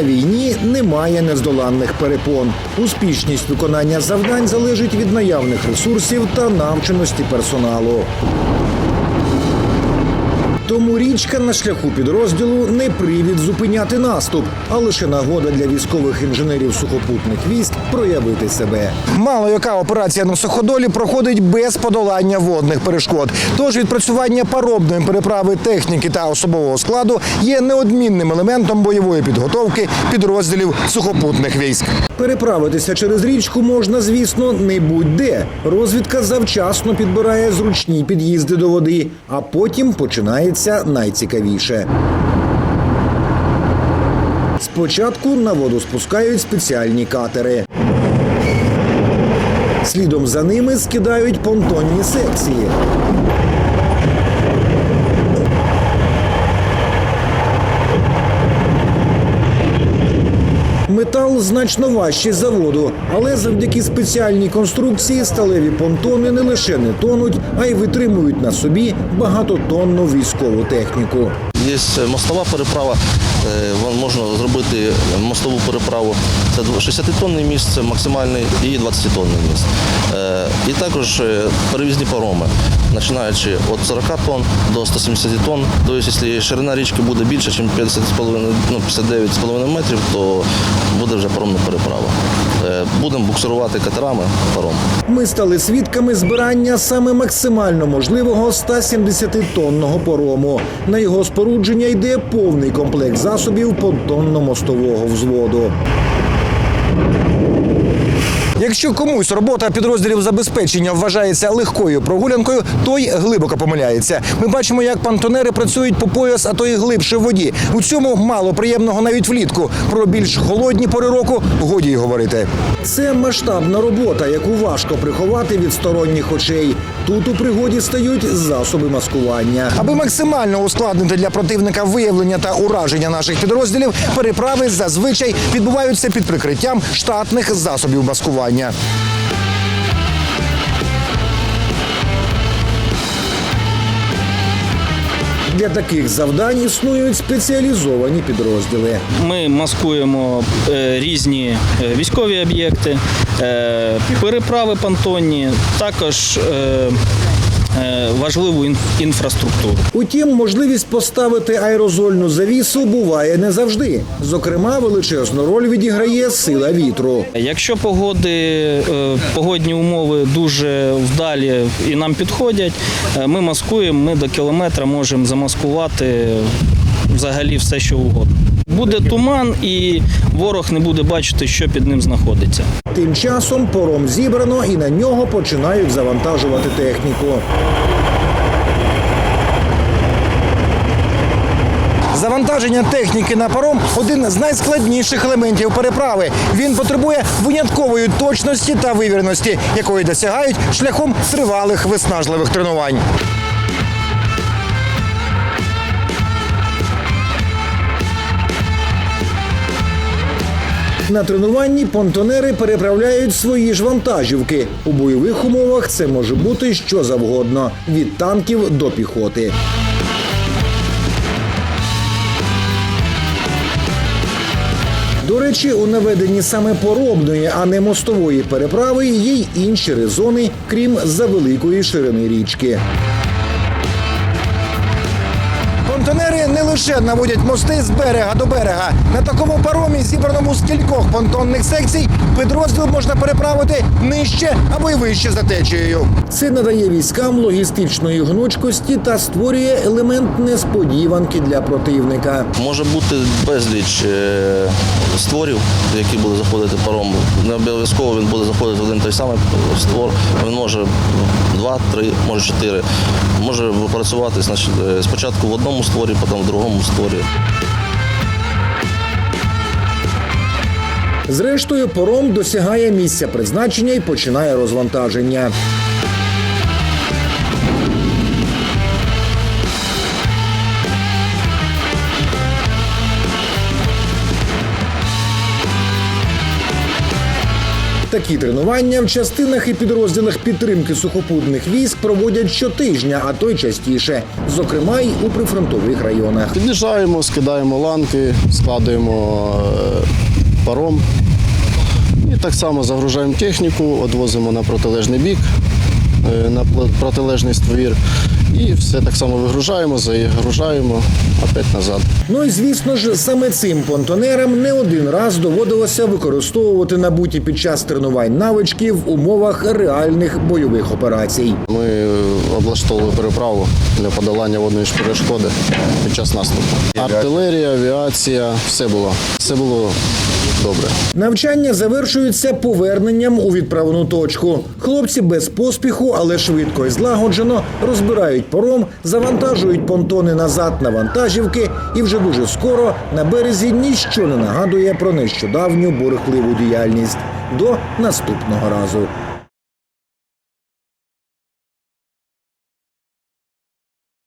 На війні немає нездоланних перепон. Успішність виконання завдань залежить від наявних ресурсів та навченості персоналу. Тому річка на шляху підрозділу не привід зупиняти наступ, а лише нагода для військових інженерів сухопутних військ проявити себе. Мало яка операція на суходолі проходить без подолання водних перешкод. Тож відпрацювання паромної переправи техніки та особового складу є неодмінним елементом бойової підготовки підрозділів сухопутних військ. Переправитися через річку можна, звісно, не будь-де. Розвідка завчасно підбирає зручні під'їзди до води, а потім починається найцікавіше. Спочатку на воду спускають спеціальні катери. Слідом за ними скидають понтонні секції. Метал значно важчий за воду, але завдяки спеціальній конструкції сталеві понтони не лише не тонуть, а й витримують на собі багатотонну військову техніку. Є мостова переправа, е, можна зробити мостову переправу. Це 60-тонний міст, це максимальний і 20-тонний міст. Е, І також е, перевізні пароми, починаючи від 40 тонн до 170 тонн. Тобто, якщо ширина річки буде більше, ніж 50,5, ну, 59,5 метрів, то буде вже паромна переправа. Будемо буксирувати катерами паром. Ми стали свідками збирання саме максимально можливого 170-тонного порому. На його спорудження йде повний комплект засобів понтонно-мостового взводу. Якщо комусь робота підрозділів забезпечення вважається легкою прогулянкою, той глибоко помиляється. Ми бачимо, як пантонери працюють по пояс, а то й глибше в воді. У цьому мало приємного навіть влітку. Про більш холодні пори року годі й говорити. Це масштабна робота, яку важко приховати від сторонніх очей. Тут у пригоді стають засоби маскування. Аби максимально ускладнити для противника виявлення та ураження наших підрозділів, переправи зазвичай відбуваються під прикриттям штатних засобів маскування. Для таких завдань існують спеціалізовані підрозділи. Ми маскуємо е, різні е, військові об'єкти, е, переправи понтонні, також важливу інф- інфраструктуру. Утім, можливість поставити аерозольну завісу буває не завжди. Зокрема, величезну роль відіграє сила вітру. Якщо погоди, е, погодні умови дуже вдалі і нам підходять, е, ми маскуємо, ми до кілометра можемо замаскувати взагалі все, що угодно. Буде туман, і ворог не буде бачити, що під ним знаходиться. Тим часом пором зібрано і на нього починають завантажувати техніку. Завантаження техніки на паром один з найскладніших елементів переправи. Він потребує виняткової точності та вивіреності, якої досягають шляхом тривалих виснажливих тренувань. На тренуванні понтонери переправляють свої ж вантажівки. У бойових умовах це може бути що завгодно від танків до піхоти. До речі, у наведенні саме поробної, а не мостової переправи є й інші резони, крім завеликої ширини річки. Понтонери не лише наводять мости з берега до берега. На такому паромі, зібраному з кількох понтонних секцій, підрозділ можна переправити нижче або й вище за течією. Це надає військам логістичної гнучкості та створює елемент несподіванки для противника. Може бути безліч е, створів, які будуть заходити паром. Не обов'язково він буде заходити в один той самий створ. Він може два, три, може чотири. Може працювати значить, е, спочатку в одному створі, потім в другому створі. Зрештою, пором досягає місця призначення і починає розвантаження. Такі тренування в частинах і підрозділах підтримки сухопутних військ проводять щотижня, а то й частіше, зокрема й у прифронтових районах. Під'їжджаємо, скидаємо ланки, складуємо е, паром. І так само загружаємо техніку, відвозимо на протилежний бік, е, на протилежний ствір. І все так само вигружаємо, загружаємо, опять назад. Ну і звісно ж, саме цим понтонерам не один раз доводилося використовувати набуті під час тренувань навички в умовах реальних бойових операцій. Ми облаштовували переправу для подолання водної перешкоди під час наступу. Артилерія, авіація, все було. Все було добре. Навчання завершується поверненням у відправну точку. Хлопці без поспіху, але швидко і злагоджено розбирають пором, завантажують понтони назад на вантажівки, і вже дуже скоро на березі ніщо не нагадує про нещодавню бурхливу діяльність. До наступного разу.